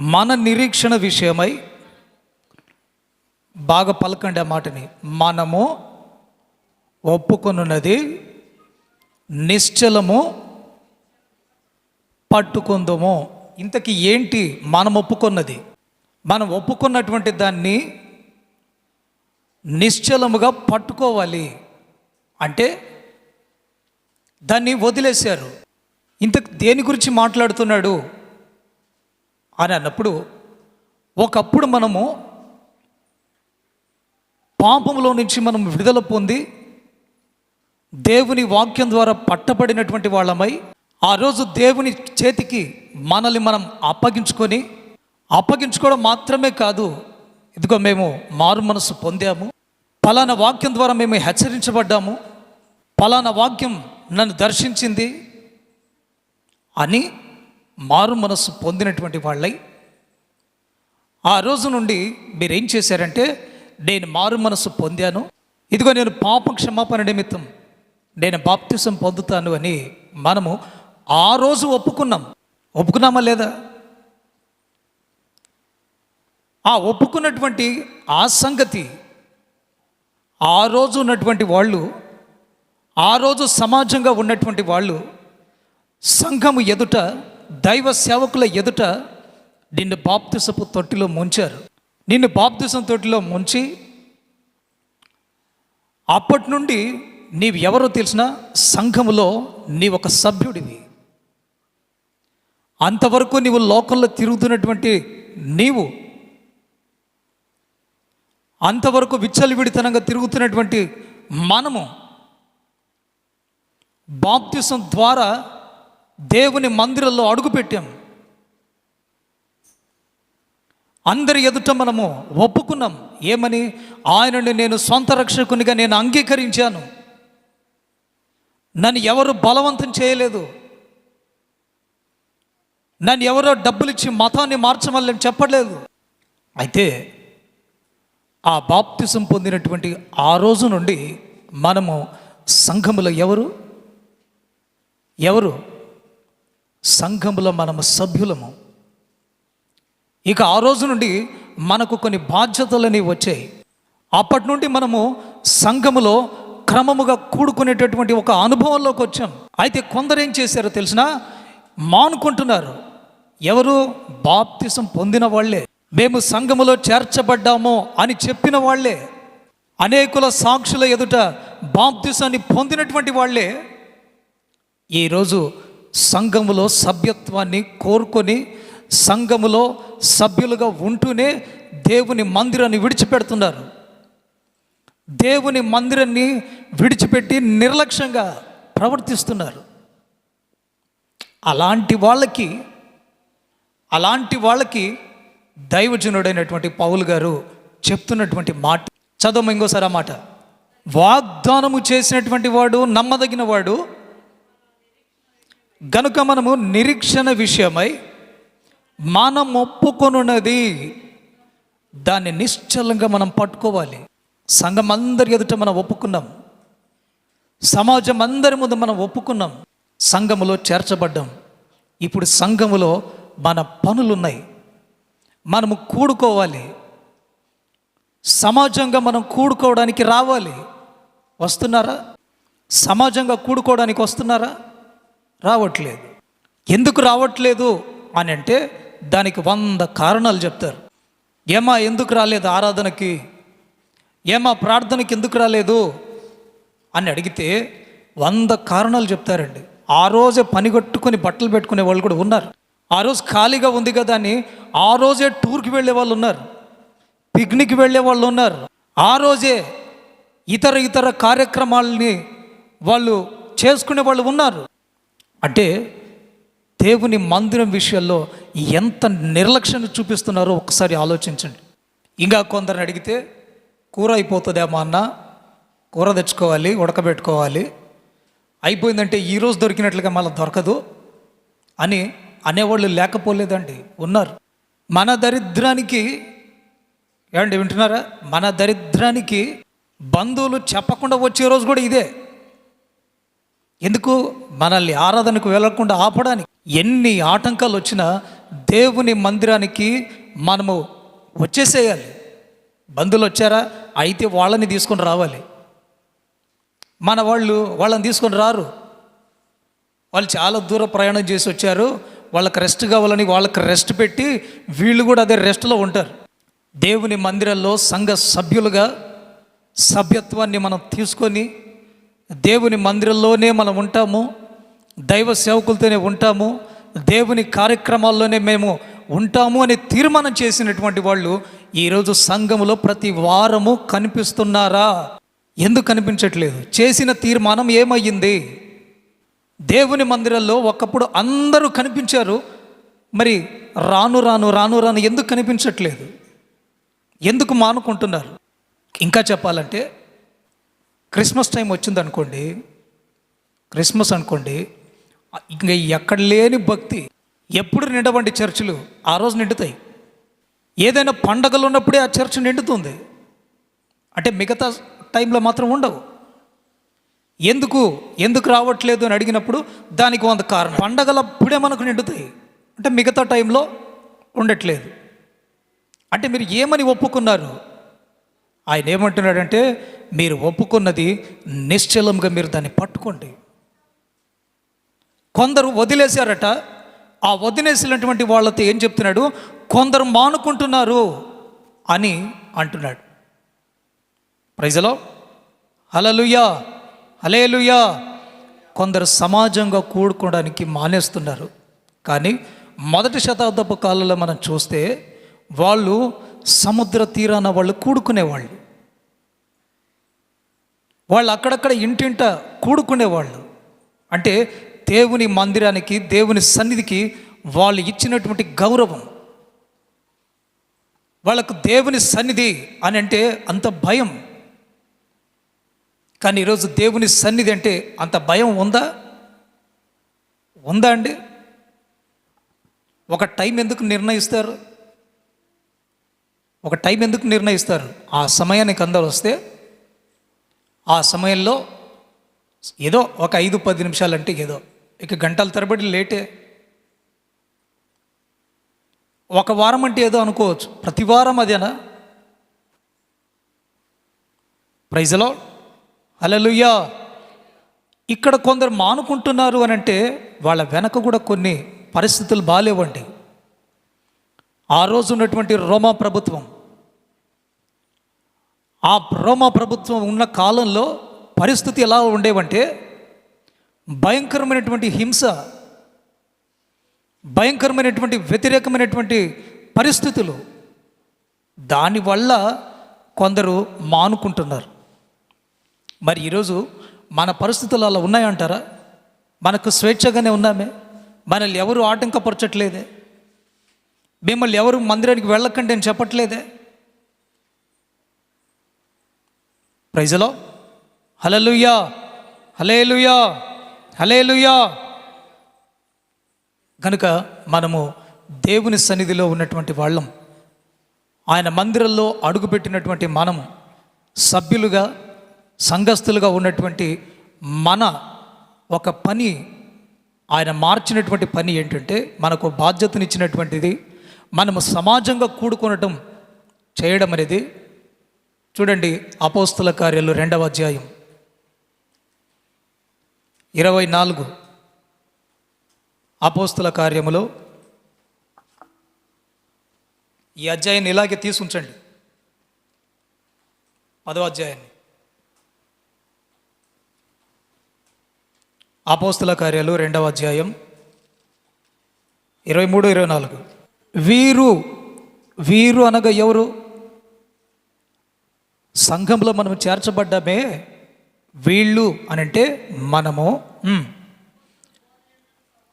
మన నిరీక్షణ విషయమై బాగా పలకండి ఆ మాటని. మనము ఒప్పుకొనున్నది నిశ్చలము పట్టుకుందాము. ఇంతకీ ఏంటి మనం ఒప్పుకున్నది? మనం ఒప్పుకున్నటువంటి దాన్ని నిశ్చలముగా పట్టుకోవాలి. అంటే దాన్ని వదిలేశారు. ఇంత దేని గురించి మాట్లాడుతున్నాడు? అని అన్నప్పుడు ఒకప్పుడు మనము పాపంలో నుంచి మనం విడుదల పొంది దేవుని వాక్యం ద్వారా పట్టబడినటువంటి వాళ్ళమై ఆ రోజు దేవుని చేతికి మనల్ని మనం అప్పగించుకొని అప్పగించుకోవడం మాత్రమే కాదు ఇదిగో మేము మారు మనసు పొందాము. ఫలానా వాక్యం ద్వారా మేము హెచ్చరించబడ్డాము. ఫలానా వాక్యం నన్ను దర్శించింది అని మారు మనస్సు పొందినటువంటి వాళ్ళై ఆ రోజు నుండి మీరు ఏం చేశారంటే నేను మారు మనస్సు పొందాను. ఇదిగో నేను పాప క్షమాపణ నిమిత్తం నేను బాప్తిసం పొందుతాను అని మనము ఆ రోజు ఒప్పుకున్నాం. ఒప్పుకున్నామా లేదా? ఆ ఒప్పుకున్నటువంటి ఆ సంగతి ఆ రోజు ఉన్నటువంటి వాళ్ళు ఆ రోజు సమాజంగా ఉన్నటువంటి వాళ్ళు సంఘము ఎదుట దైవ సేవకుల ఎదుట నిన్ను బాప్తిసపు తొట్టిలో ముంచారు. నిన్ను బాప్తిసం తొట్టిలో ముంచి అప్పటి నుండి నీవు ఎవరో తెలిసిన సంఘములో నీ ఒక సభ్యుడివి. అంతవరకు నీవు లోకంలో తిరుగుతున్నటువంటి నీవు అంతవరకు విచ్చలివిడితనంగా తిరుగుతున్నటువంటి మనము బాప్తిసం ద్వారా దేవుని మందిరంలో అడుగుపెట్టాం. అందరి ఎదుట మనము ఒప్పుకున్నాం. ఏమని? ఆయనని నేను సొంత రక్షకునిగా నేను అంగీకరించాను. నన్ను ఎవరు బలవంతం చేయలేదు. నన్ను ఎవరో డబ్బులు ఇచ్చి మతాన్ని మార్చమని చెప్పలేదు. అయితే ఆ బాప్తిసం పొందినటువంటి ఆ రోజు నుండి మనము సంఘములో ఎవరు? ఎవరు? సంఘములో మనము సభ్యులము. ఇక ఆ రోజు నుండి మనకు కొన్ని బాధ్యతలని వచ్చాయి. అప్పటి నుండి మనము సంఘములో క్రమముగా కూడుకునేటటువంటి ఒక అనుభవంలోకి వచ్చాం. అయితే కొందరు ఏం చేశారో తెలిసిన మానుకుంటున్నారు. ఎవరు? బాప్తిసం పొందిన వాళ్ళే. మేము సంఘములో చేర్చబడ్డాము అని చెప్పిన వాళ్ళే. అనేకుల సాక్షుల ఎదుట బాప్తిసాన్ని పొందినటువంటి వాళ్ళే. ఈరోజు సంఘములో సభ్యత్వాన్ని కోరుకొని సంఘములో సభ్యులుగా ఉంటూనే దేవుని మందిరాన్ని విడిచిపెడుతున్నారు. దేవుని మందిరాన్ని విడిచిపెట్టి నిర్లక్ష్యంగా ప్రవర్తిస్తున్నారు. అలాంటి వాళ్ళకి అలాంటి వాళ్ళకి దైవజనుడైనటువంటి పౌలు గారు చెప్తున్నటువంటి మాట. చదవము ఇంకోసారి ఆ మాట. వాగ్దానము చేసినటువంటి వాడు నమ్మదగిన వాడు గనుక మనము నిరీక్షణ విషయమై మనం ఒప్పుకొనున్నది దాన్ని నిశ్చలంగా మనం పట్టుకోవాలి. సంఘం అందరి ఎదుట మనం ఒప్పుకున్నాం. సమాజం అందరి ముందు మనం ఒప్పుకున్నాం. సంఘములో చేర్చబడ్డాం. ఇప్పుడు సంఘములో మన పనులున్నాయి. మనము కూడుకోవాలి. సమాజంగా మనం కూడుకోవడానికి రావాలి. వస్తున్నారా? సమాజంగా కూడుకోవడానికి వస్తున్నారా? రావట్లేదు. ఎందుకు రావట్లేదు అని అంటే దానికి వంద కారణాలు చెప్తారు. ఏమా ఎందుకు రాలేదు ఆరాధనకి? ఏమా ప్రార్థనకి ఎందుకు రాలేదు? అని అడిగితే వంద కారణాలు చెప్తారండి. ఆ రోజే పనిగట్టుకొని బట్టలు పెట్టుకునే వాళ్ళు కూడా ఉన్నారు. ఆ రోజు ఖాళీగా ఉంది కదా అని ఆ రోజే టూర్కి వెళ్ళే వాళ్ళు ఉన్నారు. పిక్నిక్ వెళ్ళే వాళ్ళు ఉన్నారు. ఆ రోజే ఇతర ఇతర కార్యక్రమాలని వాళ్ళు చేసుకునే వాళ్ళు ఉన్నారు. అంటే దేవుని మందిరం విషయంలో ఎంత నిర్లక్ష్యం చూపిస్తున్నారో ఒకసారి ఆలోచించండి. ఇంకా కొందరిని అడిగితే కూర అయిపోతుందేమో అన్న కూర తెచ్చుకోవాలి ఉడకబెట్టుకోవాలి అయిపోయిందంటే ఈరోజు దొరికినట్లుగా మళ్ళీ దొరకదు అని అనేవాళ్ళు లేకపోలేదండి ఉన్నారు. మన దరిద్రానికి ఏమండి వింటున్నారా? మన దరిద్రానికి బంధువులు చెప్పకుండా వచ్చే రోజు కూడా ఇదే. ఎందుకు? మనల్ని ఆరాధనకు వెళ్ళకుండా ఆపడానికి. ఎన్ని ఆటంకాలు వచ్చినా దేవుని మందిరానికి మనము వచ్చేసేయాలి. బంధువులు వచ్చారా? అయితే వాళ్ళని తీసుకొని రావాలి. మన వాళ్ళు వాళ్ళని తీసుకొని రారు. వాళ్ళు చాలా దూర ప్రయాణం చేసి వచ్చారు. వాళ్ళకి రెస్ట్ కావాలని వాళ్ళకి రెస్ట్ పెట్టి వీళ్ళు కూడా అదే రెస్ట్లో ఉంటారు. దేవుని మందిరంలో సంఘ సభ్యులుగా సభ్యత్వాన్ని మనం తీసుకొని దేవుని మందిరంలోనే మనం ఉంటాము దైవ సేవకులతోనే ఉంటాము దేవుని కార్యక్రమాల్లోనే మేము ఉంటాము అని తీర్మానం చేసినటువంటి వాళ్ళు ఈరోజు సంఘములో ప్రతి వారము కనిపిస్తున్నారా? ఎందుకు కనిపించట్లేదు? చేసిన తీర్మానం ఏమయ్యింది? దేవుని మందిరంలో ఒకప్పుడు అందరూ కనిపించారు మరి రాను రాను రాను రాను ఎందుకు కనిపించట్లేదు? ఎందుకు మానుకుంటున్నారు? ఇంకా చెప్పాలంటే క్రిస్మస్ టైం వచ్చిందనుకోండి క్రిస్మస్ అనుకోండి ఇంకా ఎక్కడ లేని భక్తి. ఎప్పుడు నిండవండి చర్చిలు ఆ రోజు నిండుతాయి. ఏదైనా పండగలు ఉన్నప్పుడే ఆ చర్చ్ నిండుతుంది. అంటే మిగతా టైంలో మాత్రం ఉండవు. ఎందుకు? ఎందుకు రావట్లేదు అని అడిగినప్పుడు దానికి వంద కారణం పండగలప్పుడే మనకు నిండుతాయి. అంటే మిగతా టైంలో ఉండట్లేదు. అంటే మీరు ఏమని ఒప్పుకున్నారు? ఆయన ఏమంటున్నాడంటే మీరు ఒప్పుకున్నది నిశ్చలంగా మీరు దాన్ని పట్టుకోండి. కొందరు వదిలేశారట. ఆ వదిలేసినటువంటి వాళ్ళతో ఏం చెప్తున్నాడు? కొందరు మానుకుంటున్నారు అని అంటున్నాడు. ప్రైజలో హలలుయా హలేలుయా కొందరు సమాజంగా కూడుకోవడానికి మానేస్తున్నారు. కానీ మొదటి శతాబ్దపు కాలంలో మనం చూస్తే వాళ్ళు సముద్ర తీరాన వాళ్ళు కూడుకునేవాళ్ళు. వాళ్ళు అక్కడక్కడ ఇంటింట కూడుకునేవాళ్ళు. అంటే దేవుని మందిరానికి దేవుని సన్నిధికి వాళ్ళు ఇచ్చినటువంటి గౌరవం. వాళ్ళకు దేవుని సన్నిధి అని అంటే అంత భయం. కానీ ఈరోజు దేవుని సన్నిధి అంటే అంత భయం ఉందా? ఉందా అండి? ఒక టైం ఎందుకు నిర్ణయిస్తారు? ఒక టైం ఎందుకు నిర్ణయిస్తారు? ఆ సమయానికి అందరు వస్తే ఆ సమయంలో ఏదో ఒక ఐదు పది నిమిషాలంటే ఏదో ఇక గంటల తరబడి లేటే. ఒక వారం అంటే ఏదో అనుకోవచ్చు. ప్రతి వారం అదేనా? ప్రైజలో అలలుయ్యా ఇక్కడ కొందరు మానుకుంటున్నారు అని అంటే వాళ్ళ వెనక కూడా కొన్ని పరిస్థితులు బాగాలేవండి ఆ రోజు ఉన్నటువంటి రోమా ప్రభుత్వం ఆ రోమా ప్రభుత్వం ఉన్న కాలంలో పరిస్థితి ఎలా ఉండేవంటే భయంకరమైనటువంటి హింస భయంకరమైనటువంటి వ్యతిరేకమైనటువంటి పరిస్థితులు. దానివల్ల కొందరు మానుకుంటున్నారు. మరి ఈరోజు మన పరిస్థితులు అలా ఉన్నాయంటారా? మనకు స్వేచ్ఛగానే ఉన్నామే. మనల్ని ఎవరు ఆటంకపరచట్లేదే. మిమ్మల్ని ఎవరు మందిరానికి వెళ్ళకండి అని చెప్పట్లేదే. ప్రైజలో హలలుయా హలేలుయా హలేలుయా కనుక మనము దేవుని సన్నిధిలో ఉన్నటువంటి వాళ్ళం. ఆయన మందిరంలో అడుగుపెట్టినటువంటి మనము సభ్యులుగా సంఘస్థులుగా ఉన్నటువంటి మన ఒక పని ఆయన మార్చినటువంటి పని ఏంటంటే మనకు బాధ్యతనిచ్చినటువంటిది మనము సమాజంగా కూడుకొనటం చేయడం అనేది చూడండి అపోస్తుల కార్యాలు రెండవ అధ్యాయం. ఇరవై నాలుగు. అపోస్తుల కార్యములో ఈ అధ్యాయాన్ని ఇలాగే తీసుంచండి. పదవ అధ్యాయాన్ని. అపోస్తుల కార్యాలు రెండవ అధ్యాయం ఇరవై మూడు ఇరవై నాలుగు. వీరు వీరు అనగా ఎవరు? సంఘంలో మనం చేర్చబడ్డమే వీళ్ళు అని అంటే మనము.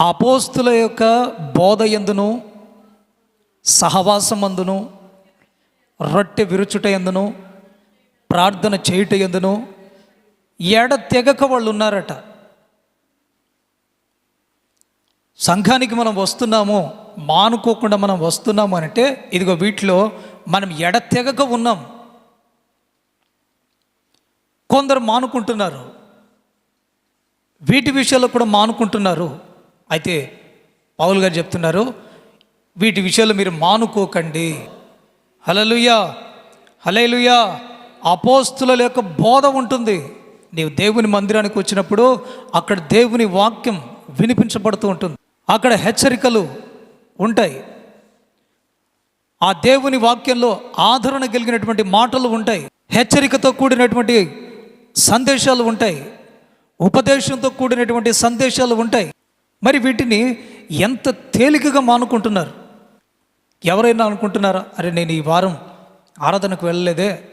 అపోస్తుల యొక్క బోధ ఎందును? సహవాసమందును రొట్టె విరుచుట ఎందును? ప్రార్థన చేయుట ఎందును? ఎడ తెగక వాళ్ళు ఉన్నారట. సంఘానికి మనం వస్తున్నాము మానుకోకుండా మనం వస్తున్నాము అంటే ఇదిగో వీటిలో మనం ఎడతెగక ఉన్నాం. కొందరు మానుకుంటున్నారు. వీటి విషయాల్లో కూడా మానుకుంటున్నారు. అయితే పౌలు గారు చెప్తున్నారు వీటి విషయాలు మీరు మానుకోకండి. హలలుయా హలేలుయా అపోస్తుల యొక్క బోధ ఉంటుంది. నీవు దేవుని మందిరానికి వచ్చినప్పుడు అక్కడ దేవుని వాక్యం వినిపించబడుతూ ఉంటుంది. అక్కడ హెచ్చరికలు ఉంటాయి. ఆ దేవుని వాక్యంలో ఆదరణ కలిగినటువంటి మాటలు ఉంటాయి. హెచ్చరికతో కూడినటువంటి సందేశాలు ఉంటాయి. ఉపదేశంతో కూడినటువంటి సందేశాలు ఉంటాయి. మరి వీటిని ఎంత తేలికగా మానుకుంటున్నారు? ఎవరైనా అనుకుంటున్నారా? అరే నేను ఈ వారం ఆరాధనకు వెళ్ళలేదే.